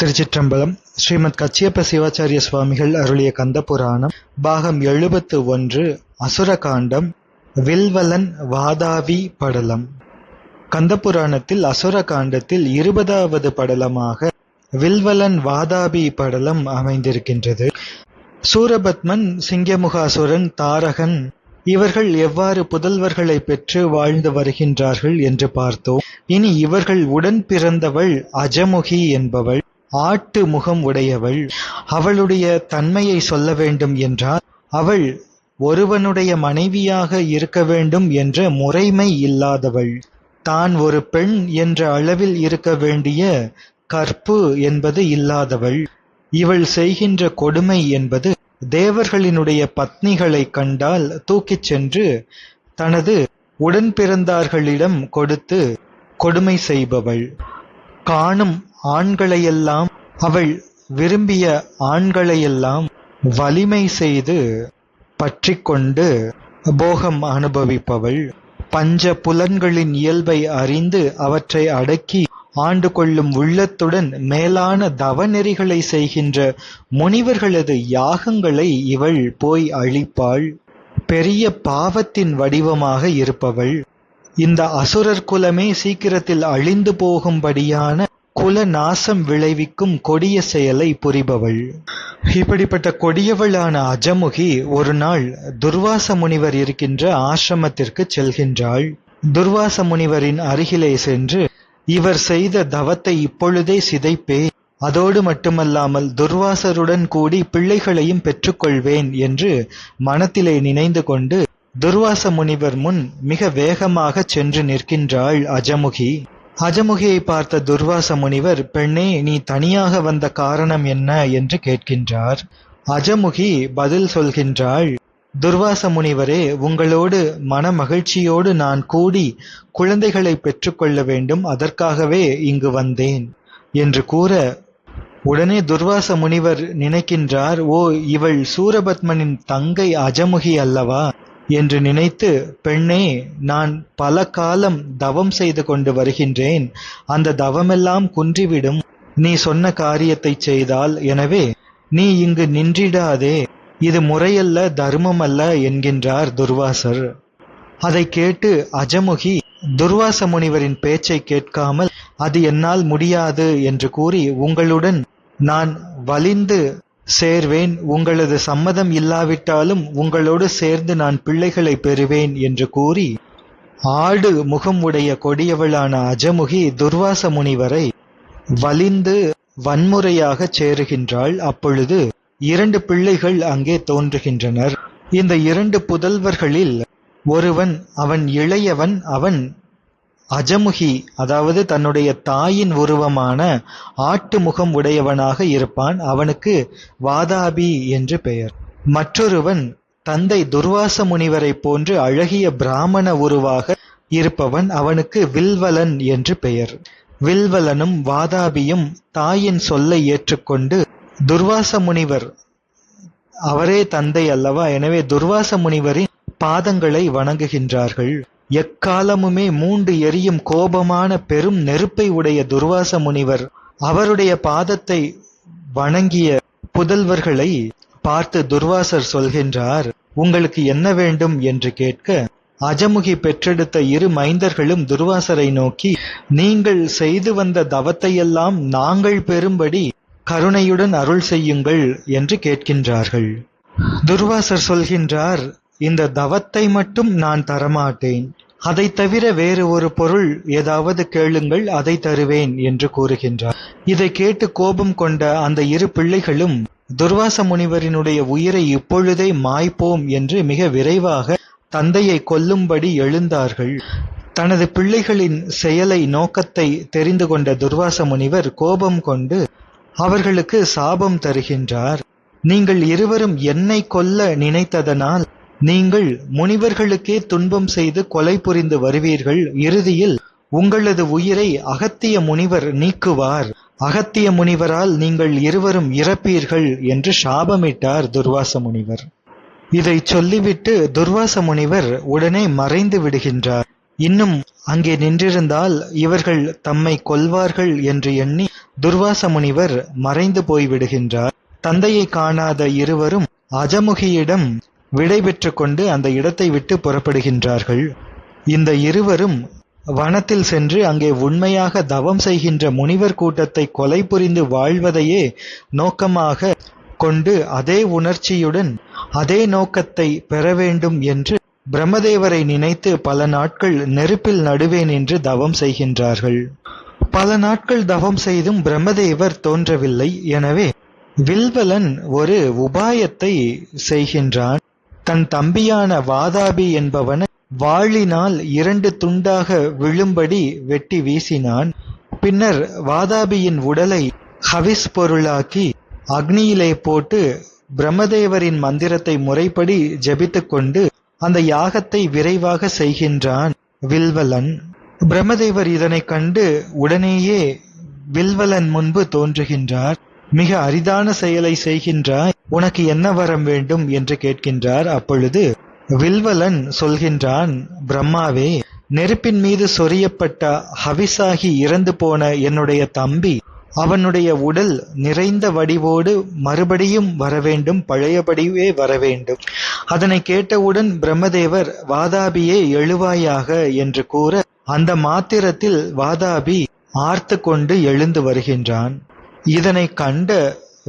திருச்சிற்றம்பலம் ஸ்ரீமத் கச்சியப்ப சிவாச்சாரிய சுவாமிகள் அருளிய கந்த புராணம் பாகம் எழுபத்து ஒன்று அசுரகாண்டம் வில்வலன் வாதாவி படலம். கந்த புராணத்தில் அசுர காண்டத்தில் இருபதாவது படலமாக வில்வலன் வாதாபி படலம் அமைந்திருக்கின்றது. சூரபத்மன் சிங்கமுகாசுரன் தாரகன் இவர்கள் எவ்வாறு புதல்வர்களை பெற்று வாழ்ந்து வருகின்றார்கள் என்று பார்த்தோம். இனி இவர்கள் உடன் பிறந்தவள் அஜமுகி என்பவள். ஆட்டு முகம் உடையவள். அவளுடைய தன்மையை சொல்ல வேண்டும் என்றால் அவள் ஒருவனுடைய மனைவியாக இருக்க வேண்டும் என்ற முறைமை இல்லாதவள். தான் ஒரு பெண் என்ற அளவில் இருக்க வேண்டிய கற்பு என்பது இல்லாதவள். இவள் செய்கின்ற கொடுமை என்பது தேவர்களினுடைய பத்னிகளை கண்டால் தூக்கிச் சென்று தனது உடன் பிறந்தார்களிடம் கொடுத்து கொடுமை செய்பவள். காணும் ஆண்களையெல்லாம் அவள் விரும்பிய ஆண்களையெல்லாம் வலிமை செய்து பற்றிக்கொண்டு போகம் அனுபவிப்பவள். பஞ்ச புலன்களின் இயல்பை அறிந்து அவற்றை அடக்கி ஆண்டு கொள்ளும் உள்ளத்துடன் மேலான தவநெறிகளை செய்கின்ற முனிவர்களது யாகங்களை இவள் போய் அழிப்பாள். பெரிய பாவத்தின் வடிவமாக இருப்பவள். இந்த அசுரர் குலமே சீக்கிரத்தில் அழிந்து போகும்படியான குல நாசம் விளைவிக்கும் கொடிய செயலை புரிபவள். இப்படிப்பட்ட கொடியவளான அஜமுகி ஒரு நாள் துர்வாச முனிவர் இருக்கின்ற ஆசிரமத்திற்கு செல்கின்றாள். துர்வாச முனிவரின் அருகிலே சென்று இவர் செய்த தவத்தை இப்பொழுதே சிதைப்பே அதோடு மட்டுமல்லாமல் துர்வாசருடன் கூடி பிள்ளைகளையும் பெற்றுக்கொள்வேன் என்று மனத்திலே நினைந்து கொண்டு துர்வாச முனிவர் முன் மிக வேகமாக சென்று நிற்கின்றாள் அஜமுகி. அஜமுகியை பார்த்த துர்வாச முனிவர் பெண்ணே நீ தனியாக வந்த காரணம் என்ன என்று கேட்கின்றார். அஜமுகி பதில் சொல்கின்றாள் துர்வாச முனிவரே உங்களோடு மன மகிழ்ச்சியோடு நான் கூடி குழந்தைகளை பெற்றுக்கொள்ள வேண்டும். அதற்காகவே இங்கு வந்தேன் என்று கூற உடனே துர்வாச முனிவர் நினைக்கின்றார் ஓ இவள் சூரபத்மனின் தங்கை அஜமுகி அல்லவா? என்று நினைத்து பெண்ணே நான் பல காலம் தவம் செய்து கொண்டு வருகின்றேன். அந்த தவமெல்லாம் குன்றிவிடும். நீ சொன்ன காரியத்தை செய்தால் எனவே நீ இங்கு நின்றிடாதே. இது முறையல்ல தர்மம் அல்ல என்கின்றார் துர்வாசர். அதை கேட்டு அஜமுகி துர்வாச முனிவரின் பேச்சை கேட்காமல் அது என்னால் முடியாது என்று கூறி உங்களுடன் நான் வலிந்து சேர்வேன். உங்களது சம்மதம் இல்லாவிட்டாலும் உங்களோடு சேர்ந்து நான் பிள்ளைகளை பெறுவேன் என்று கூறி ஆடு முகம் உடைய கொடியவளான அஜமுகி துர்வாச முனிவரை வலிந்து வன்முறையாக சேருகின்றாள். அப்பொழுது இரண்டு பிள்ளைகள் அங்கே தோன்றுகின்றனர். இந்த இரண்டு புதல்வர்களில் ஒருவன் அவன் இளையவன் அவன் அஜமுகி அதாவது தன்னுடைய தாயின் உருவமான ஆட்டு முகம் உடையவனாக இருப்பான். அவனுக்கு வாதாபி என்று பெயர். மற்றொருவன் தந்தை துர்வாச முனிவரை போன்று அழகிய பிராமண உருவாக இருப்பவன். அவனுக்கு வில்வலன் என்று பெயர். வில்வலனும் வாதாபியும் தாயின் சொல்லை ஏற்றுக்கொண்டு துர்வாச முனிவர் அவரே தந்தை அல்லவா? எனவே துர்வாச முனிவரின் பாதங்களை வணங்குகின்றார்கள். எக்காலமுமே மூண்டு எரியும் கோபமான பெரும் நெருப்பை உடைய துர்வாச முனிவர் அவருடைய பாதத்தை வணங்கிய புதல்வர்களை பார்த்து துர்வாசர் சொல்கின்றார் உங்களுக்கு என்ன வேண்டும்? என்று கேட்க அஜமுகி பெற்றெடுத்த இரு மைந்தர்களும் துர்வாசரை நோக்கி நீங்கள் செய்து வந்த தவத்தையெல்லாம் நாங்கள் பெறும்படி கருணையுடன் அருள் செய்யுங்கள் என்று கேட்கின்றார்கள். துர்வாசர் சொல்கின்றார் இந்த தவத்தை மட்டும் நான் தரமாட்டேன். அதை தவிர வேறு ஒரு பொருள் ஏதாவது கேளுங்கள் அதை தருவேன் என்று கூறுகின்றார். இதை கேட்டு கோபம் கொண்ட அந்த இரு பிள்ளைகளும் துர்வாச முனிவரினுடைய உயிரை இப்பொழுதே மாய்ப்போம் என்று மிக விரைவாக தந்தையை கொல்லும்படி எழுந்தார்கள். தனது பிள்ளைகளின் செயலை நோக்கத்தை தெரிந்து கொண்ட துர்வாச முனிவர் கோபம் கொண்டு அவர்களுக்கு சாபம் தருகின்றார். நீங்கள் இருவரும் என்னை கொல்ல நினைத்ததனால் நீங்கள் முனிவர்களுக்கே துன்பம் செய்து கொலை புரிந்து வருவீர்கள். இறுதியில் உங்களது உயிரை அகத்திய முனிவர் நீக்குவார். அகத்திய முனிவரால் நீங்கள் இருவரும் இறப்பீர்கள் என்று சாபமிட்டார் துர்வாச முனிவர். இதை சொல்லிவிட்டு துர்வாச முனிவர் உடனே மறைந்து விடுகின்றார். இன்னும் அங்கே நின்றிருந்தால் இவர்கள் தம்மை கொல்வார்கள் என்று எண்ணி துர்வாச முனிவர் மறைந்து போய்விடுகின்றார். தந்தையை காணாத இருவரும் அஜமுகியிடம் விடை கொண்டு அந்த இடத்தை விட்டு புறப்படுகின்றார்கள். இந்த இருவரும் வனத்தில் சென்று அங்கே உண்மையாக தவம் செய்கின்ற முனிவர் கூட்டத்தை கொலை புரிந்து வாழ்வதையே நோக்கமாக கொண்டு அதே உணர்ச்சியுடன் அதே நோக்கத்தை பெற வேண்டும் என்று பிரம்மதேவரை நினைத்து பல நாட்கள் நெருப்பில் நடுவே நின்று தவம் செய்கின்றார்கள். பல நாட்கள் தவம் செய்தும் பிரம்மதேவர் தோன்றவில்லை. எனவே வில்வலன் ஒரு உபாயத்தை செய்கின்றான். தன் தம்பியான வாதாபி என்பவனை வாளினால் இரண்டு துண்டாக விழும்படி வெட்டி வீசினான். பின்னர் வாதாபியின் உடலை ஹவிஸ் பொருளாக்கி அக்னியிலே போட்டு பிரம்மதேவரின் மந்திரத்தை முறைப்படி ஜபித்துக்கொண்டு அந்த யாகத்தை விரைவாக செய்கின்றான் வில்வலன். பிரம்மதேவர் இதனைக் கண்டு உடனேயே வில்வலன் முன்பு தோன்றுகின்றார். மிக அரிதான செயலை செய்கின்றாய் உனக்கு என்ன வரம் வேண்டும் என்று கேட்கின்றார். அப்பொழுது வில்வலன் சொல்கின்றான் பிரம்மாவே நெருப்பின் மீது சொரியப்பட்ட ஹவிசாகி இறந்து போன என்னுடைய தம்பி அவனுடைய உடல் நிறைந்த வடிவோடு மறுபடியும் வரவேண்டும் பழையபடியே வரவேண்டும் அதனை கேட்டவுடன் பிரம்மதேவர் வாதாபியே எழுவாயாக என்று கூற அந்த மாத்திரத்தில் வாதாபி ஆர்த்து கொண்டு எழுந்து வருகின்றான். இதனை கண்ட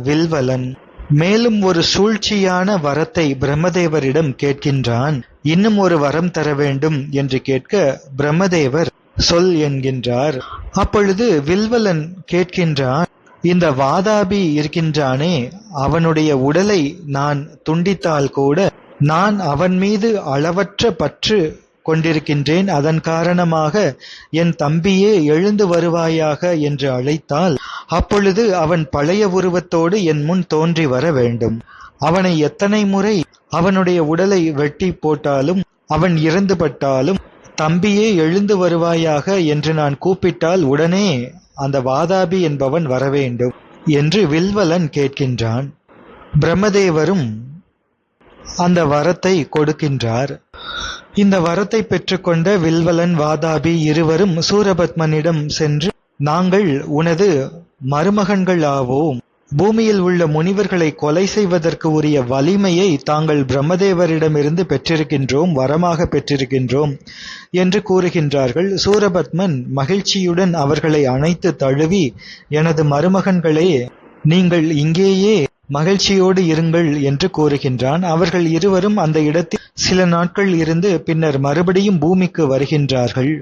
வில்வலன் மேலும் ஒரு சூழ்ச்சியான வரத்தை பிரம்மதேவரிடம் கேட்கின்றான். இன்னும் ஒரு வரம் தர வேண்டும் என்று கேட்க பிரம்மதேவர் சொல் என்கின்றார். அப்பொழுது வில்வலன் கேட்கின்றான் இந்த வாதாபி இருக்கின்றானே அவனுடைய உடலை நான் துண்டித்தால் கூட நான் அவன் மீது அளவற்ற பற்று கொண்டிருக்கின்றேன். அதன் காரணமாக என் தம்பியே எழுந்து வருவாயாக என்று அழைத்தால் அப்பொழுது அவன் பழைய உருவத்தோடு என் முன் தோன்றி வர வேண்டும். அவனை எத்தனை முறை அவனுடைய உடலை வெட்டி போட்டாலும் அவன் இறந்துபட்டாலும் தம்பியே எழுந்து வருவாயாக என்று நான் கூப்பிட்டால் உடனே அந்த வாதாபி என்பவன் வரவேண்டும் என்று வில்வலன் கேட்கின்றான். பிரம்மதேவரும் அந்த வரத்தை கொடுக்கின்றார். இந்த வரத்தை பெற்றுக்கொண்ட வில்வலன் வாதாபி இருவரும் சூரபத்மனிடம் சென்று நாங்கள் உனது மருமகன்கள் ஆவோம். பூமியில் உள்ள முனிவர்களை கொலை செய்வதற்கு உரிய வலிமையை தாங்கள் பிரம்மதேவரிடமிருந்து பெற்றிருக்கின்றோம் வரமாக பெற்றிருக்கின்றோம் என்று கூறுகின்றார்கள். சூரபத்மன் மகிழ்ச்சியுடன் அவர்களை அணைத்து தழுவி எனது மருமகன்களே நீங்கள் இங்கேயே மகிழ்ச்சியோடு இருங்கள் என்று கூறுகின்றான். அவர்கள் இருவரும் அந்த இடத்தில் சில நாட்கள் இருந்து பின்னர் மறுபடியும் பூமிக்கு வருகின்றார்கள்.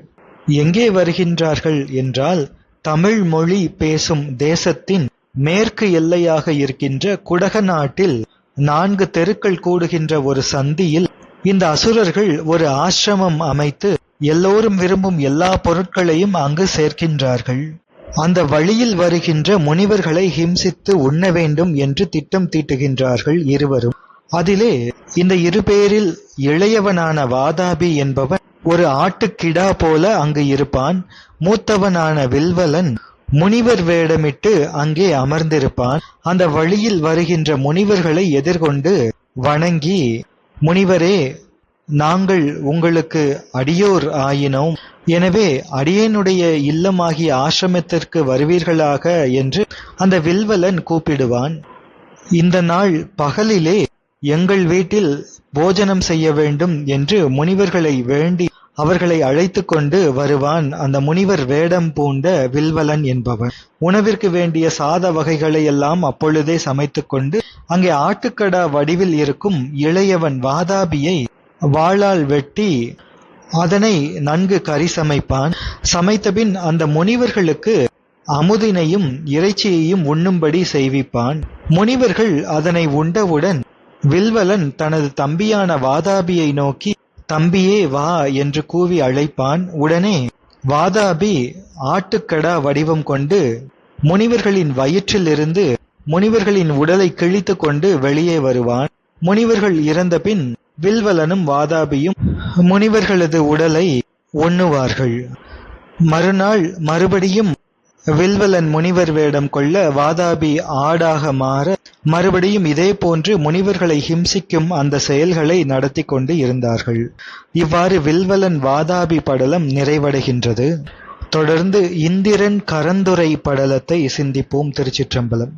எங்கே வருகின்றார்கள் என்றால் தமிழ் மொழி பேசும் தேசத்தின் மேற்கு எல்லையாக இருக்கின்ற குடக நாட்டில் நான்கு தெருக்கள் கூடுகின்ற ஒரு சந்தியில் இந்த அசுரர்கள் ஒரு ஆசிரமம் அமைத்து எல்லோரும் விரும்பும் எல்லா பொருட்களையும் அங்கு சேர்க்கின்றார்கள். அந்த வழியில் வருகின்ற முனிவர்களை ஹிம்சித்து உண்ண வேண்டும் என்று திட்டம் தீட்டுகின்றார்கள் இருவரும். அதிலே இந்த இருபேரில் இளையவனான வாதாபி என்பவன் ஒரு ஆட்டுக்கிடா போல அங்கு இருப்பான். மூத்தவனான வில்வலன் முனிவர் வேடமிட்டு அங்கே அமர்ந்திருப்பான். அந்த வழியில் வருகின்ற முனிவர்களை எதிர்கொண்டு வணங்கி முனிவரே நாங்கள் உங்களுக்கு அடியோர் ஆயினோம். எனவே அடியேனுடைய இல்லமாகிய ஆசிரமத்திற்கு வருவீர்களாக என்று அந்த வில்வலன் கூப்பிடுவான். இந்த நாள் பகலிலே எங்கள் வீட்டில் போஜனம் செய்ய வேண்டும் என்று முனிவர்களை வேண்டி அவர்களை அழைத்து கொண்டு வருவான் அந்த முனிவர் வேடம் பூண்ட வில்வலன் என்பவன் உணவிற்கு வேண்டிய சாத வகைகளை எல்லாம் அப்பொழுதே சமைத்து கொண்டு அங்கே ஆட்டுக்கடா வடிவில் இருக்கும் இளையவன் வாதாபியை வாளால் வெட்டி அதனை நன்கு கறி சமைப்பான் சமைத்தபின் அந்த முனிவர்களுக்கு அமுதினையும் இறைச்சியையும் உண்ணும்படி செய்விப்பான். முனிவர்கள் அதனை உண்டவுடன் வில்வலன் தனது தம்பியான வாதாபியை நோக்கி தம்பியே வா என்று கூவி அழைப்பான். உடனே வாதாபி ஆட்டுக்கடா வடிவம் கொண்டு முனிவர்களின் வயிற்றிலிருந்து முனிவர்களின் உடலை கிழித்து கொண்டு வெளியே வருவான். முனிவர்கள் இறந்த பின் வில்வலனும் வாதாபியும் முனிவர்களது உடலை உண்ணுவார்கள் மறுநாள் மறுபடியும் வில்வலன் முனிவர் வேடம் கொள்ள வாதாபி ஆடாக மாற மறுபடியும் இதே போன்று முனிவர்களை ஹிம்சிக்கும் அந்த செயல்களை நடத்தி கொண்டு இருந்தார்கள். இவ்வாறு வில்வலன் வாதாபி படலம் நிறைவடைகின்றது. தொடர்ந்து இந்திரன் கரந்துரை படலத்தை சிந்திப்போம் திருச்சிற்றம்பலம்.